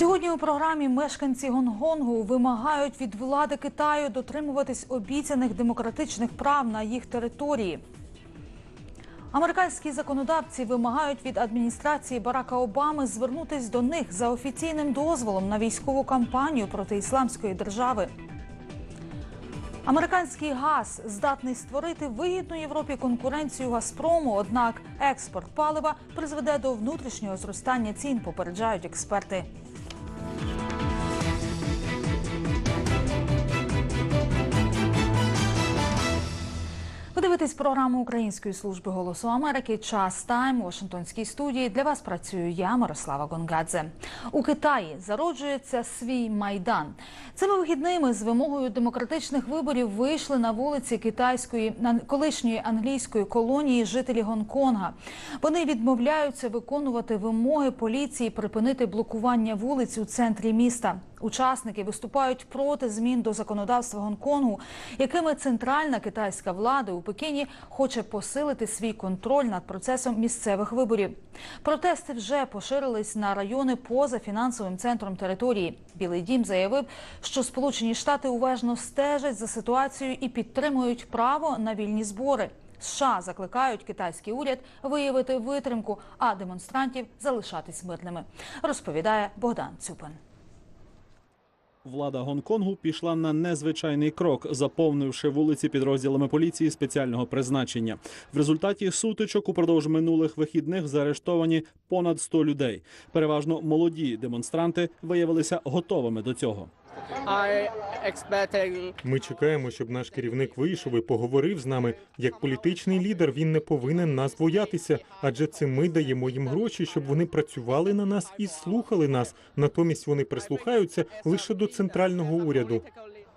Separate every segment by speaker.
Speaker 1: Сьогодні у програмі мешканці Гонгонгу вимагають від влади Китаю дотримуватись обіцяних демократичних прав на їх території. Американські законодавці вимагають від адміністрації Барака Обами звернутись до них за офіційним дозволом на військову кампанію проти ісламської держави. Американський газ здатний створити вигідну Європі конкуренцію Газпрому. Однак експорт палива призведе до внутрішнього зростання цін, попереджають експерти. Дивитесь програму Української служби голосу Америки. Час тайм у Вашингтонській студії. Для вас працюю я, Мирослава Гонгадзе. У Китаї зароджується свій майдан. Цими вихідними з вимогою демократичних виборів вийшли на вулиці китайської колишньої англійської колонії жителі Гонконга. Вони відмовляються виконувати вимоги поліції припинити блокування вулиць у центрі міста. Учасники виступають проти змін до законодавства Гонконгу, якими центральна китайська влада у Пекіні хоче посилити свій контроль над процесом місцевих виборів. Протести вже поширились на райони поза фінансовим центром території. Білий дім заявив, що Сполучені Штати уважно стежать за ситуацією і підтримують право на вільні збори. США закликають китайський уряд виявити витримку, а демонстрантів залишатись мирними. Розповідає Богдан Цюпин.
Speaker 2: Влада Гонконгу пішла на незвичайний крок, заповнивши вулиці підрозділами поліції спеціального призначення. В результаті сутичок упродовж минулих вихідних заарештовані понад 100 людей. Переважно молоді демонстранти виявилися готовими до цього.
Speaker 3: Ми чекаємо, щоб наш керівник вийшов і поговорив з нами. Як політичний лідер, він не повинен нас боятися, адже це ми даємо їм гроші, щоб вони працювали на нас і слухали нас. Натомість вони прислухаються лише до центрального уряду.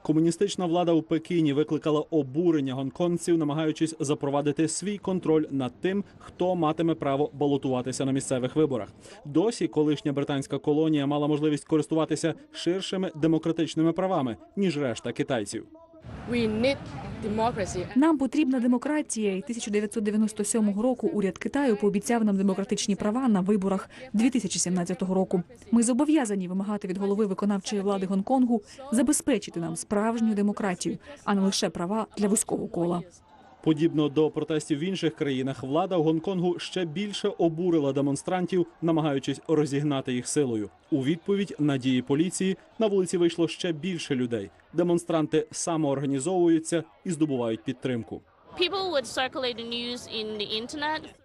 Speaker 2: Комуністична влада у Пекіні викликала обурення гонконгців, намагаючись запровадити свій контроль над тим, хто матиме право балотуватися на місцевих виборах. Досі колишня британська колонія мала можливість користуватися ширшими демократичними правами ніж решта китайців.
Speaker 4: Нам потрібна демократія, і 1997 року уряд Китаю пообіцяв нам демократичні права на виборах 2017 року. Ми зобов'язані вимагати від голови виконавчої влади Гонконгу забезпечити нам справжню демократію, а не лише права для вузького кола.
Speaker 2: Подібно до протестів в інших країнах, влада Гонконгу ще більше обурила демонстрантів, намагаючись розігнати їх силою. У відповідь на дії поліції на вулиці вийшло ще більше людей. Демонстранти самоорганізовуються і здобувають підтримку.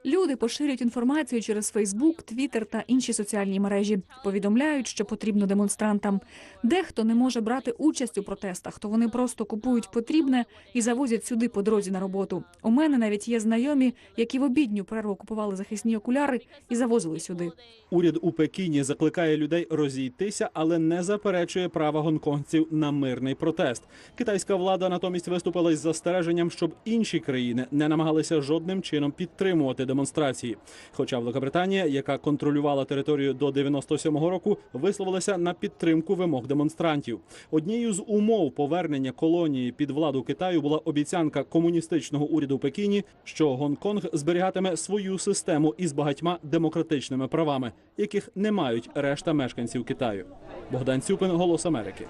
Speaker 4: Люди поширюють інформацію через Фейсбук, Твіттер та інші соціальні мережі. Повідомляють, що потрібно демонстрантам. Дехто не може брати участь у протестах, то вони просто купують потрібне і завозять сюди по дорозі на роботу. У мене навіть є знайомі, які в обідню перерву купували захисні окуляри і завозили сюди.
Speaker 2: Уряд у Пекіні закликає людей розійтися, але не заперечує права гонконгців на мирний протест. Китайська влада натомість виступила із застереженням, щоб інші країни не намагалися жодним чином підтримувати демонстрації. Хоча Великобританія, яка контролювала територію до 97-го року, висловилася на підтримку вимог демонстрантів. Однією з умов повернення колонії під владу Китаю була обіцянка комуністичного уряду Пекіні, що Гонконг зберігатиме свою систему із багатьма демократичними правами, яких не мають решта мешканців Китаю. Богдан Цюпин, Голос Америки.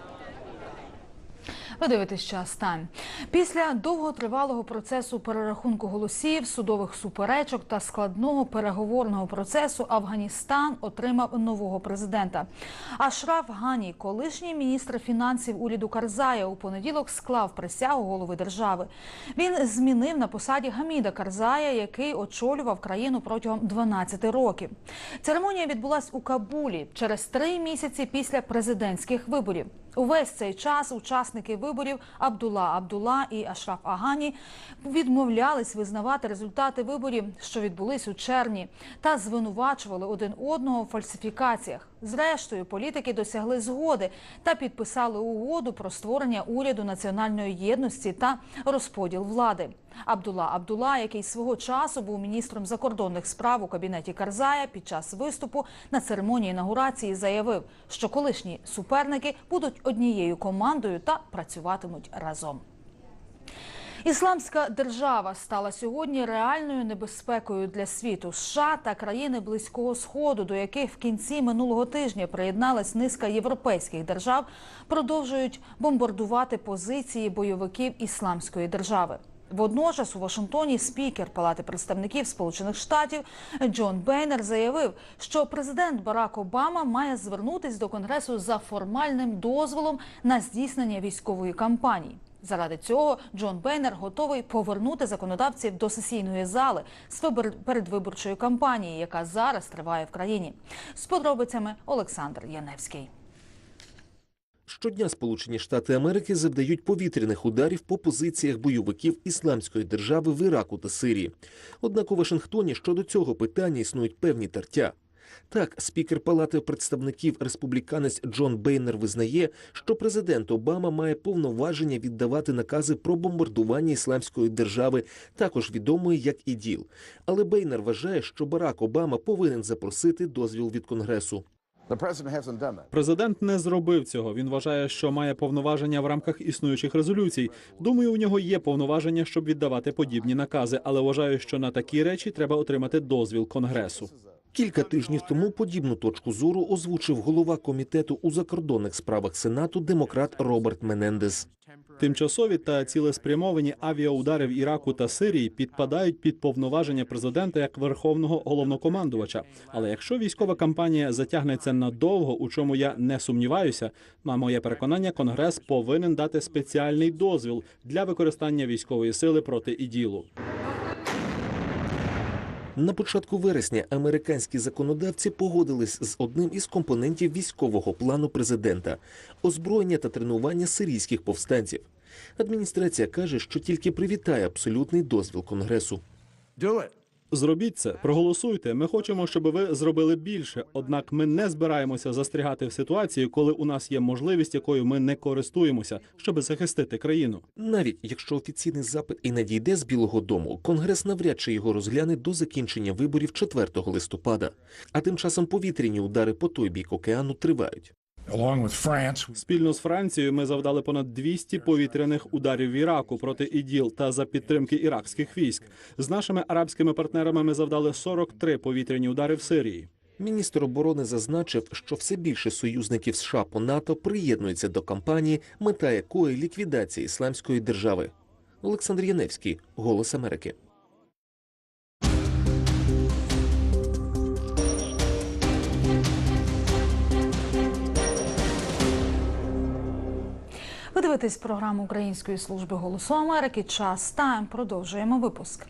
Speaker 1: Ви дивитесь час тайм. Після довготривалого процесу перерахунку голосів, судових суперечок та складного переговорного процесу Афганістан отримав нового президента. Ашраф Гані, колишній міністр фінансів уряду Карзая, у понеділок склав присягу голови держави. Він змінив на посаді Гаміда Карзая, який очолював країну протягом 12 років. Церемонія відбулась у Кабулі через три місяці після президентських виборів. Увесь цей час учасники виборів Абдула Абдула і Ашраф Агані відмовлялись визнавати результати виборів, що відбулись у червні, та звинувачували один одного в фальсифікаціях. Зрештою, політики досягли згоди та підписали угоду про створення уряду національної єдності та розподіл влади. Абдула Абдула, який свого часу був міністром закордонних справ у кабінеті Карзая, під час виступу на церемонії інаугурації заявив, що колишні суперники будуть однією командою та працюватимуть разом. Ісламська держава стала сьогодні реальною небезпекою для світу. США та країни близького сходу, до яких в кінці минулого тижня приєдналась низка європейських держав, продовжують бомбардувати позиції бойовиків ісламської держави. Водночас у Вашингтоні спікер Палати представників Сполучених Штатів Джон Бейнер заявив, що президент Барак Обама має звернутись до Конгресу за формальним дозволом на здійснення військової кампанії. Заради цього Джон Бейнер готовий повернути законодавців до сесійної зали з вибор- передвиборчої кампанії, яка зараз триває в країні. З подробицями Олександр Яневський.
Speaker 5: Щодня Сполучені Штати Америки завдають повітряних ударів по позиціях бойовиків ісламської держави в Іраку та Сирії. Однак у Вашингтоні щодо цього питання існують певні тертя. Так, спікер Палати представників республіканець Джон Бейнер визнає, що президент Обама має повноваження віддавати накази про бомбардування ісламської держави, також відомої як ІДІЛ. Але Бейнер вважає, що Барак Обама повинен запросити дозвіл від Конгресу.
Speaker 2: Президент не зробив цього. Він вважає, що має повноваження в рамках існуючих резолюцій. Думаю, у нього є повноваження, щоб віддавати подібні накази, але вважаю, що на такі речі треба отримати дозвіл Конгресу.
Speaker 5: Кілька тижнів тому подібну точку зору озвучив голова комітету у закордонних справах Сенату демократ Роберт Менендес.
Speaker 2: Тимчасові та цілеспрямовані авіаудари в Іраку та Сирії підпадають під повноваження президента як верховного головнокомандувача. Але якщо військова кампанія затягнеться надовго, у чому я не сумніваюся, на моє переконання, конгрес повинен дати спеціальний дозвіл для використання військової сили проти іділу.
Speaker 5: На початку вересня американські законодавці погодились з одним із компонентів військового плану президента озброєння та тренування сирійських повстанців. Адміністрація каже, що тільки привітає абсолютний дозвіл конгресу.
Speaker 6: Do it.
Speaker 2: Зробіть це, проголосуйте. Ми хочемо, щоб ви зробили більше. Однак ми не збираємося застрягати в ситуації, коли у нас є можливість, якою ми не користуємося, щоб захистити країну.
Speaker 5: Навіть якщо офіційний запит і надійде з Білого Дому, конгрес навряд чи його розгляне до закінчення виборів 4 листопада. А тим часом повітряні удари по той бік океану тривають.
Speaker 2: Спільно з Францією ми завдали понад 200 повітряних ударів в Іраку проти іділ та за підтримки іракських військ. З нашими арабськими партнерами ми завдали 43 повітряні удари в Сирії.
Speaker 5: Міністр оборони зазначив, що все більше союзників США по НАТО приєднуються до кампанії, мета якої ліквідація ісламської держави. Олександр Яневський, Голос Америки.
Speaker 1: Ви дивитесь програму Української служби голосу Америки. Час тайм. Продовжуємо випуск.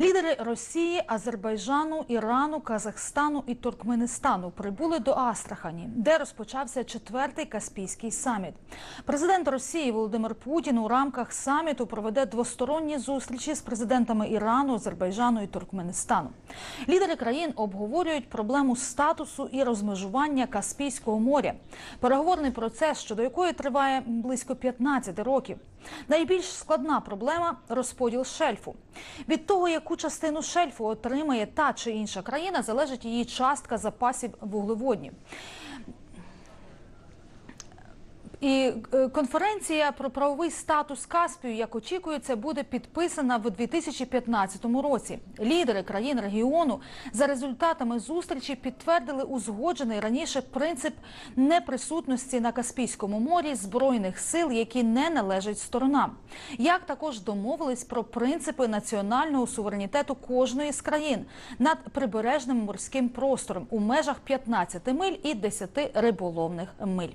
Speaker 1: Лідери Росії, Азербайджану, Ірану, Казахстану і Туркменистану прибули до Астрахані, де розпочався четвертий Каспійський саміт. Президент Росії Володимир Путін у рамках саміту проведе двосторонні зустрічі з президентами Ірану, Азербайджану і Туркменистану. Лідери країн обговорюють проблему статусу і розмежування Каспійського моря. Переговорний процес, щодо якої триває близько 15 років. Найбільш складна проблема розподіл шельфу. Від того, яку частину шельфу отримає та чи інша країна, залежить її частка запасів вуглеводнів. І е, конференція про правовий статус Каспію, як очікується, буде підписана в 2015 році. Лідери країн регіону за результатами зустрічі підтвердили узгоджений раніше принцип неприсутності на Каспійському морі збройних сил, які не належать сторонам. Як також домовились про принципи національного суверенітету кожної з країн над прибережним морським простором у межах 15 миль і 10 риболовних миль.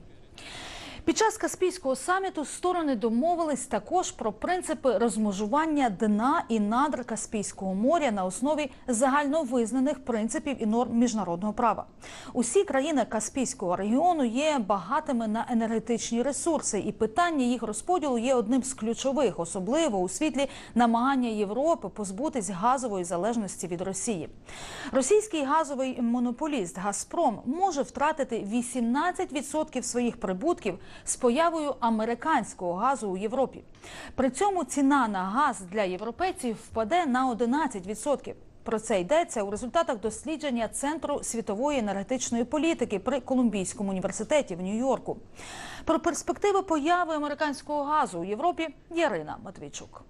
Speaker 1: Під час Каспійського саміту сторони домовились також про принципи розмежування дна і надр Каспійського моря на основі загальновизнаних принципів і норм міжнародного права. Усі країни Каспійського регіону є багатими на енергетичні ресурси, і питання їх розподілу є одним з ключових, особливо у світлі намагання Європи позбутись газової залежності від Росії. Російський газовий монополіст Газпром може втратити 18% своїх прибутків з появою американського газу у Європі. При цьому ціна на газ для європейців впаде на 11%. Про це йдеться у результатах дослідження Центру світової енергетичної політики при Колумбійському університеті в Нью-Йорку. Про перспективи появи американського газу у Європі Ярина Матвійчук.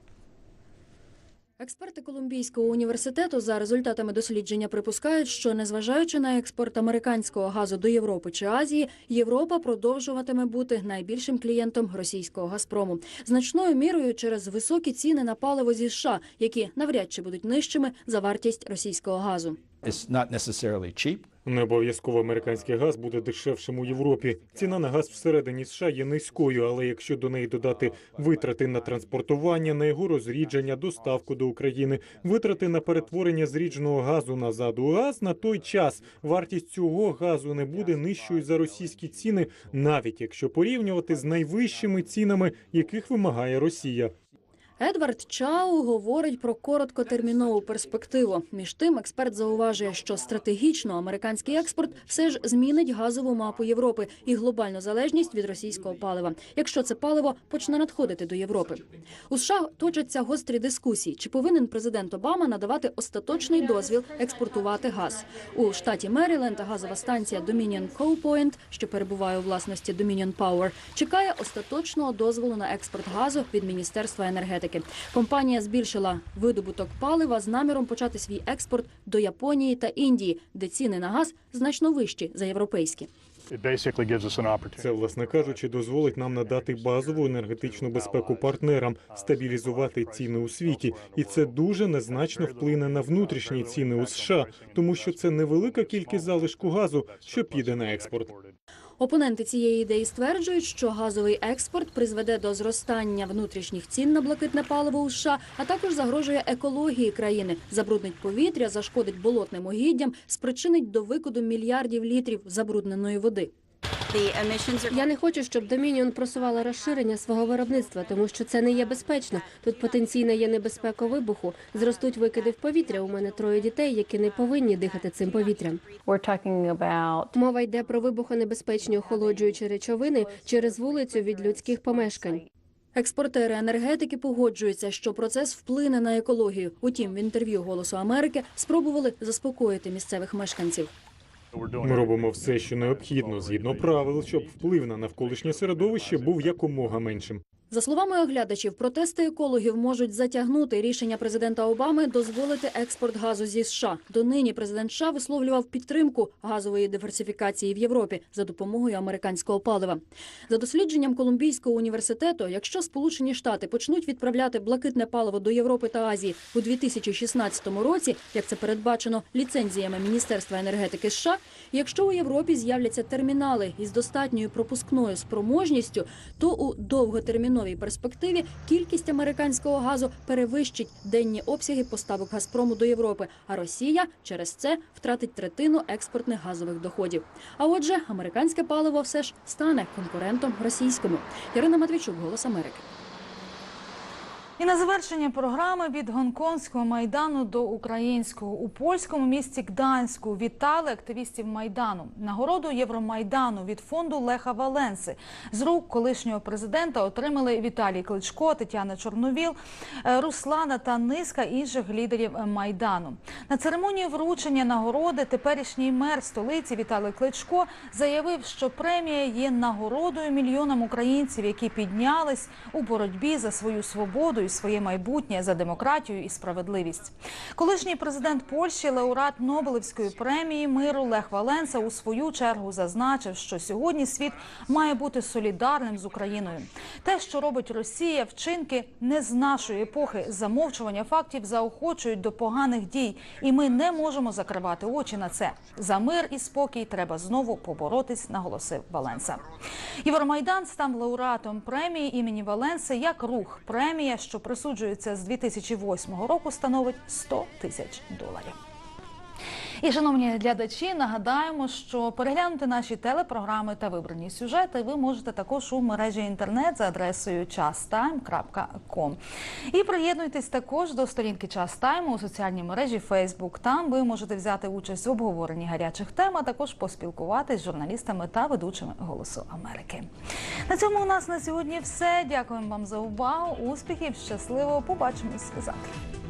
Speaker 7: Експерти Колумбійського університету за результатами дослідження припускають, що незважаючи на експорт американського газу до Європи чи Азії, Європа продовжуватиме бути найбільшим клієнтом російського Газпрому, значною мірою через високі ціни на паливо зі США, які навряд чи будуть нижчими за вартість російського газу.
Speaker 8: It's not necessarily cheap.
Speaker 3: Не обов'язково американський газ буде дешевшим у Європі. Ціна на газ всередині США є низькою, але якщо до неї додати витрати на транспортування, на його розрідження, доставку до України, витрати на перетворення зрідженого газу назад у газ, на той час вартість цього газу не буде нижчою за російські ціни, навіть якщо порівнювати з найвищими цінами, яких вимагає Росія.
Speaker 7: Едвард Чау говорить про короткотермінову перспективу. Між тим, експерт зауважує, що стратегічно американський експорт все ж змінить газову мапу Європи і глобальну залежність від російського палива, якщо це паливо почне надходити до Європи. У США точаться гострі дискусії, чи повинен президент Обама надавати остаточний дозвіл експортувати газ. У штаті Меріленд газова станція Dominion Coal Point, що перебуває у власності Dominion Power, чекає остаточного дозволу на експорт газу від Міністерства енергетики. Компанія збільшила видобуток палива з наміром почати свій експорт до Японії та Індії, де ціни на газ значно вищі за європейські.
Speaker 3: Це, власне кажучи, дозволить нам надати базову енергетичну безпеку партнерам, стабілізувати ціни у світі, і це дуже незначно вплине на внутрішні ціни у США, тому що це невелика кількість залишку газу, що піде на експорт.
Speaker 7: Опоненти цієї ідеї стверджують, що газовий експорт призведе до зростання внутрішніх цін на блакитне паливо у США, а також загрожує екології країни, забруднить повітря, зашкодить болотним угіддям, спричинить до викиду мільярдів літрів забрудненої води.
Speaker 9: Я не хочу, щоб Домініон просувала розширення свого виробництва, тому що це не є безпечно. Тут потенційна є небезпека вибуху. Зростуть викиди в повітря. У мене троє дітей, які не повинні дихати цим повітрям. Мова йде про вибухонебезпечні охолоджуючі речовини через вулицю від людських помешкань.
Speaker 7: Експортери енергетики погоджуються, що процес вплине на екологію. Утім, в інтерв'ю Голосу Америки спробували заспокоїти місцевих мешканців.
Speaker 3: Ми робимо все, що необхідно, згідно правил, щоб вплив на навколишнє середовище був якомога меншим.
Speaker 7: За словами оглядачів, протести екологів можуть затягнути рішення президента Обами дозволити експорт газу зі США. Донині президент США висловлював підтримку газової диверсифікації в Європі за допомогою американського палива. За дослідженням Колумбійського університету, якщо Сполучені Штати почнуть відправляти блакитне паливо до Європи та Азії у 2016 році, як це передбачено ліцензіями Міністерства енергетики США, якщо у Європі з'являться термінали із достатньою пропускною спроможністю, то у довготерміновій перспективі кількість американського газу перевищить денні обсяги поставок Газпрому до Європи, а Росія через це втратить третину експортних газових доходів. А отже, американське паливо все ж стане конкурентом російському. Ярина Матвійчук, Голос Америки.
Speaker 1: І на завершення програми від гонконгського майдану до українського у польському місті Гданську вітали активістів майдану. Нагороду Євромайдану від фонду Леха Валенси з рук колишнього президента отримали Віталій Кличко, Тетяна Чорновіл, е, Руслана та низка інших лідерів майдану. На церемонії вручення нагороди теперішній мер столиці Віталій Кличко заявив, що премія є нагородою мільйонам українців, які піднялись у боротьбі за свою свободу і своє майбутнє за демократію і справедливість. Колишній президент Польщі, лауреат Нобелівської премії миру Лех Валенса у свою чергу зазначив, що сьогодні світ має бути солідарним з Україною. Те, що робить Росія, вчинки не з нашої епохи. Замовчування фактів заохочують до поганих дій, і ми не можемо закривати очі на це. За мир і спокій треба знову поборотись, наголосив Валенса. Євромайдан став лауреатом премії імені Валенси як рух. Премія, що присуджується з 2008 року, становить 100 тисяч доларів. І, шановні глядачі, нагадаємо, що переглянути наші телепрограми та вибрані сюжети ви можете також у мережі інтернет за адресою chastime.com. І приєднуйтесь також до сторінки Час Тайму у соціальній мережі Facebook. Там ви можете взяти участь в обговоренні гарячих тем, а також поспілкуватись з журналістами та ведучими Голосу Америки. На цьому у нас на сьогодні все. Дякуємо вам за увагу. Успіхів, щасливо! Побачимось завтра.